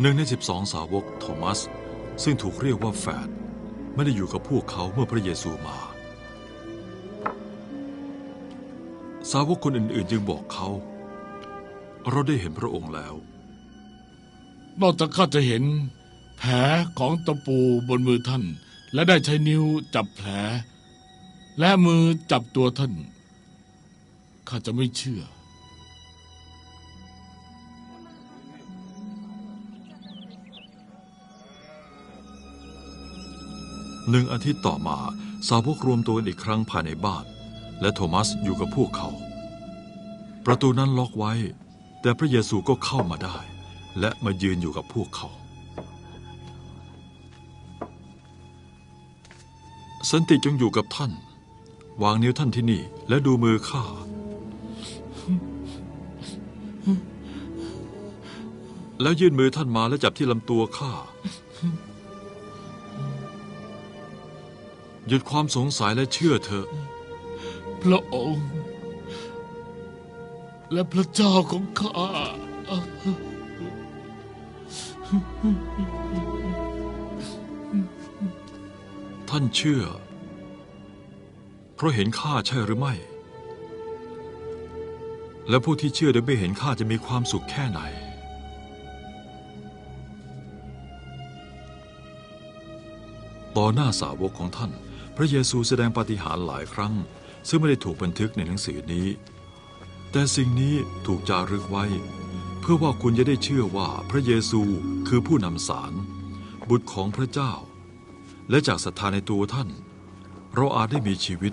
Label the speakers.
Speaker 1: หนึ่งในสิบสองสาวกโทมัส ซึ่งถูกเรียกว่าแฝดไม่ได้อยู่กับพวกเขาเมื่อพระเยซูมา สาวกคนอื่นๆจึงบอกเขา เราได้เห็นพระองค์แล้ว
Speaker 2: นอกจากข้าจะเห็น แผลของตะปูบนมือท่าน และได้ใช้นิ้วจับแผล และมือจับตัวท่าน ข้าจะไม่เชื่อ
Speaker 1: หนึ่งอาทิตย์ต่อมา สาวกรวมตัวกันอีกครั้งภายในบ้าน และโทมัสอยู่กับพวกเขา ประตูนั้นล็อกไว้ แต่พระเยซูก็เข้ามาได้ และมายืนอยู่กับพวกเขา สันติจงอยู่กับท่าน วางนิ้วท่านที่นี่ และดูมือข้าแล้วยื่นมือท่านมาและจับที่ลำตัวข้า หยุดความสงสัยและเชื่อเถอะ
Speaker 2: พระองค์ และพระเจ้าของข้า
Speaker 1: ท่านเชื่อ เพราะเห็นข้าใช่หรือไม่ และผู้ที่เชื่อโดยไม่เห็นข้าจะมีความสุขแค่ไหนต่อหน้าสาวกของท่าน พระเยซูแสดงปาฏิหาริย์หลายครั้ง ซึ่งไม่ได้ถูกบันทึกในหนังสือนี้ แต่สิ่งนี้ถูกจารึกไว้ เพื่อว่าคุณจะได้เชื่อว่าพระเยซูคือผู้นำสาร บุตรของพระเจ้า และจากศรัทธาในตัวท่าน เราอาจได้มีชีวิต